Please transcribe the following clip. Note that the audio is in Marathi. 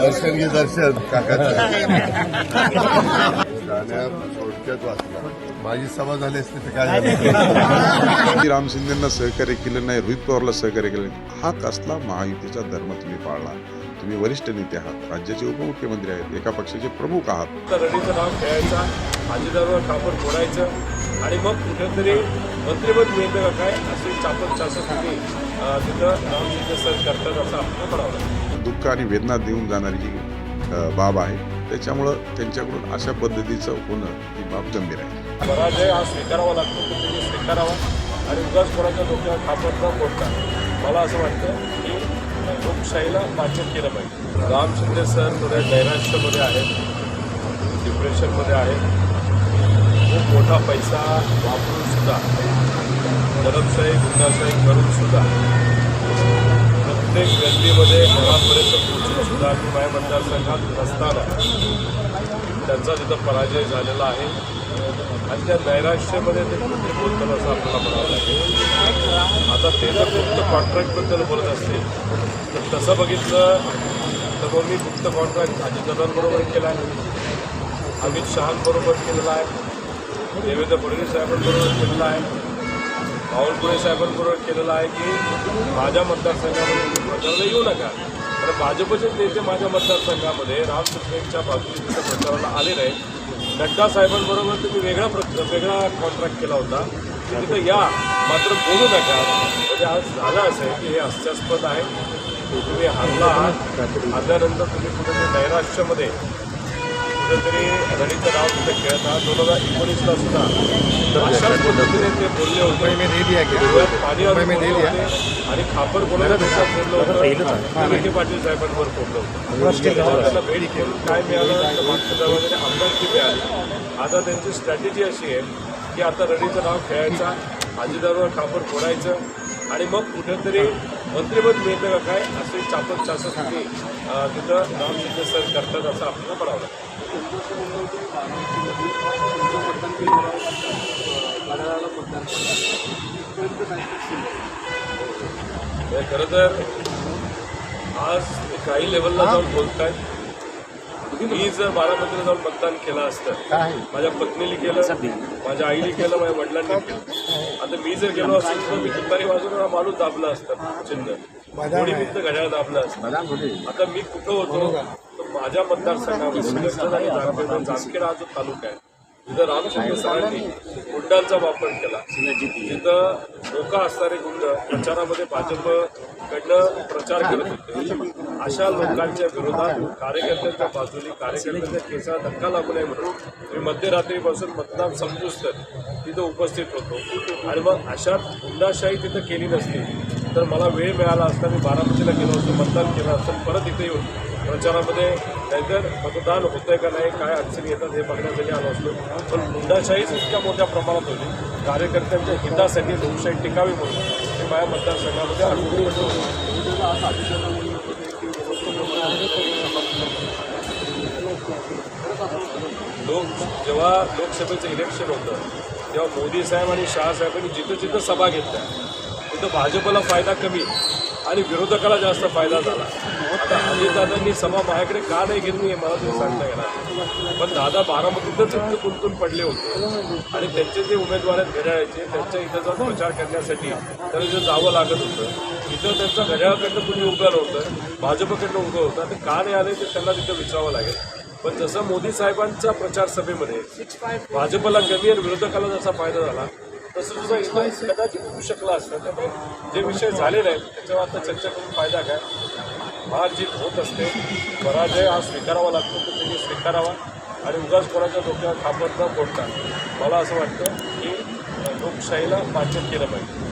दर्शन घे दर्शन काकाचं. गाण्या थोडक्यात वाचला. माझी सभा झाली असती तर काय झालं? राम शिंदेना सहकार्य केलं नाही रोहित पवारला सहकार्य केलं नाही. हा कसला महायुतीचा धर्म तुम्ही पाळला? तुम्ही वरिष्ठ नेते आहात राज्याचे उपमुख्यमंत्री आहेत एका पक्षाचे प्रमुख आहात. रडीचं नाव खेळायचा हाजीदारवर कापड फोडायचं आणि मग कुठेतरी मंत्रिपद मिळतं का काय अशी चापत चासत तुम्ही अं, तिथं रामशिंदे सर करतात असं आपल्याला म्हणावं दुःख आणि वेदना देऊन जाणारी ही बाब आहे त्याच्यामुळं त्यांच्याकडून अशा पद्धतीचं होणं ही बाब गंभीर आहे. पराजय हा स्वीकारावा लागतो तो तुम्ही स्वीकारावा आणि उगाच कोणाच्या डोक्यावर थापत न फोडता मला असं वाटतं की लोकशाहीला वाचन केलं पाहिजे. राम शिंदे सर थोड्या नैराश्यमध्ये आहेत डिप्रेशनमध्ये आहेत. खूप मोठा पैसा वापरून सुद्धा दडपशाही गुंडाशाही करून सुद्धा प्रत्येक व्यक्तीमध्ये घरापर्यंत पोहोचून सुद्धा मी माझ्या मतदारसंघात नसताना त्यांचा तिथं पराजय झालेला आहे. आणि त्या नैराश्यामध्ये ते कुठे बोलतात असं आपल्याला म्हणावं लागेल. आता ते जर फक्त कॉन्ट्रॅक्टबद्दल बोलत असतील तर तसं बघितलं तर मग मी फक्त कॉन्ट्रॅक्ट अजितदादांबरोबर केला आहे. अमित शहांबरोबर केलेला आहे. देवेंद्र फडणवीस साहेबांबरोबर केलेला आहे. बावनकुळे साहेबांबरोबर केलेलं आहे की माझ्या मतदारसंघामध्ये तुम्ही प्रचाराला येऊ नका. कारण भाजपचेच नेते माझ्या मतदारसंघामध्ये राम सुखरेंच्या बाजूने तिथं प्रचाराला आले नाही नड्डा साहेबांबरोबर तुम्ही वेगळा प्र वेगळा कॉन्ट्रॅक्ट केला होता. तिथं या. मात्र बोलू नका. म्हणजे आज झालं असं आहे की हे हास्यास्पद आहे. तुम्ही हरला आहात हरल्यानंतर तुम्ही कुठेतरी नैराश्यामध्ये कुठेतरी रडीचं नाव तिथे खेळत आहात दोन हजार एकोणीसला सुद्धा. अशाच पद्धतीने ते बोलले होते. पाणी आणून बोलले. होते. आणि खापर कोणाला भेटत बोललं होतं? विखे पाटील साहेबांवर बोललं होतं. भेट घेऊन काय मिळालं? तर मागच्या दरवाजाने आमदारकी मिळाली आता त्यांची स्ट्रॅटेजी अशी आहे की आता रडीचं नाव खेळायचा हाजीदारवर खापर फोडायचं आणि मग कुठेतरी मंत्रिपद मिळतं का काय असे चापत चासत तिथं राम करतात असं आपल्याला पडावं लागतं खरं तर आज काही लेवलला जाऊन बोलतायत. मी जर बारामतीला जाऊन मतदान केलं असतं माझ्या पत्नीने केलं माझ्या आईने केलं माझ्या वडिलांनी केलं. आता मी जर गेलो असेल तर मी तुतारी वाजून हा माणूस दाबला असतं चिन्ह. कोणी फक्त घड्याळ दाबलं असतं. आता मी कुठं होतो तर माझ्या मतदारसंघामध्ये आणि जामखेड हा जो तालुका आहे तिथं रामचंद्र सरांनी गुंडांचा वापर केला. तिथं धोका असणारे गुंड प्रचारामध्ये भाजपकडनं प्रचार करत होते अशा लोकांच्या विरोधात कार्यकर्त्यांच्या बाजूने कार्यकर्त्यांच्या केसा धक्का लागू नये म्हणून मी मध्यरात्रीपासून मतदान समजूच तर तिथं उपस्थित होतो. आणि मग अशा हुंडाशाही तिथं केली नसती. तर मला वेळ मिळाला असता मी बारामतीला गेलो असतो मतदान केलं असतं परत इथे येऊन प्रचारामध्ये नाहीतर मतदान होतंय का नाही काय अडचणी येतात हे बघण्यासाठी आलो असतो. पण हुंडाशाहीच इतक्या मोठ्या प्रमाणात होती. कार्यकर्त्यांच्या हितासाठी लोकशाही टिकावी म्हणून हे माझ्या मतदारसंघामध्ये अडकून पडलो लोक जेव्हा लोकसभेचं इलेक्शन होतं तेव्हा मोदी साहेब आणि शहासाहेबांनी जिथं जिथं सभा घेतल्या तिथं भाजपला फायदा कमी आणि विरोधकाला जास्त फायदा झाला. आता अजितदादांनी सभा माझ्याकडे का नाही घेतली हे मला तुम्ही सांगता येणार पण दादा बारामतीतच इतकं गुंतून पडले होते. आणि त्यांचे जे उमेदवार आहेत घड्याळाचे त्यांच्या इथं जाऊन प्रचार करण्यासाठी त्यांना जे जावं लागत होतं इथं त्यांचा घड्याळाकडनं कुणी उभं नव्हतं भाजपकडनं उभं होतं ते का नाही आले ते त्यांना तिथं विचारावं लागेल. पण जसं मोदी साहेबांच्या प्रचार सभेमध्ये भाजपला कमी आणि विरोधकाला जसा फायदा झाला तसं सुद्धा इथं कदाचित होऊ शकला असतं. त्यामुळे जे विषय झालेले आहेत त्याच्यावर आता चर्चा करून फायदा काय हार जीत होत असते. पराजय हा स्वीकारावा लागतो तर तुम्ही स्वीकारावा आणि उगाच कोणाच्या डोक्यावर थांबत न फोडता. मला असं वाटतं की लोकशाहीला वाचन केलं पाहिजे.